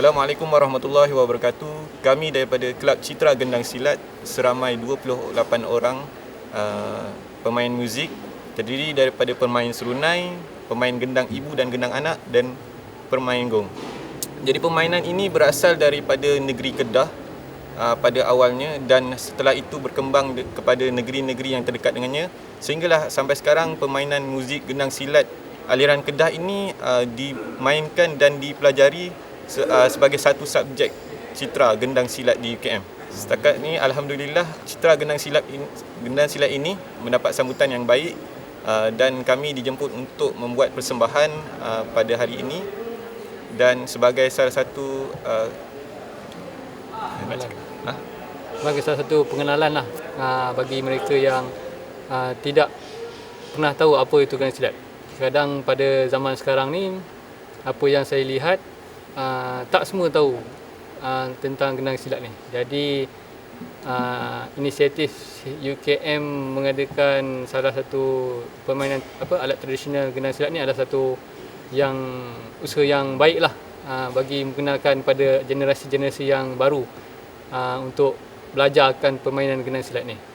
Assalamualaikum warahmatullahi wabarakatuh. Kami daripada Kelab Citra Gendang Silat seramai 28 orang uh, pemain muzik terdiri daripada pemain serunai, pemain gendang ibu dan gendang anak dan pemain gong. Jadi permainan ini berasal daripada negeri Kedah uh, pada awalnya dan setelah itu berkembang de- kepada negeri-negeri yang terdekat dengannya sehinggalah sampai sekarang permainan muzik gendang silat aliran Kedah ini uh, dimainkan dan dipelajari se- uh, sebagai satu subjek citra gendang silat di UKM. Setakat ni alhamdulillah citra gendang silat ini, gendang silat ini mendapat sambutan yang baik uh, dan kami dijemput untuk membuat persembahan uh, pada hari ini dan sebagai salah satu uh. Ha? Sebagai salah satu pengenalan lah uh, bagi mereka yang uh, tidak pernah tahu apa itu gendang silat. Kadang pada zaman sekarang ni apa yang saya lihat uh, tak semua tahu uh, tentang gendang silat ni. Jadi uh, inisiatif UKM mengadakan salah satu permainan apa alat tradisional gendang silat ni adalah satu yang usaha yang baik lah uh, bagi mengenalkan pada generasi-generasi yang baru uh, untuk belajar akan permainan gendang silat ni.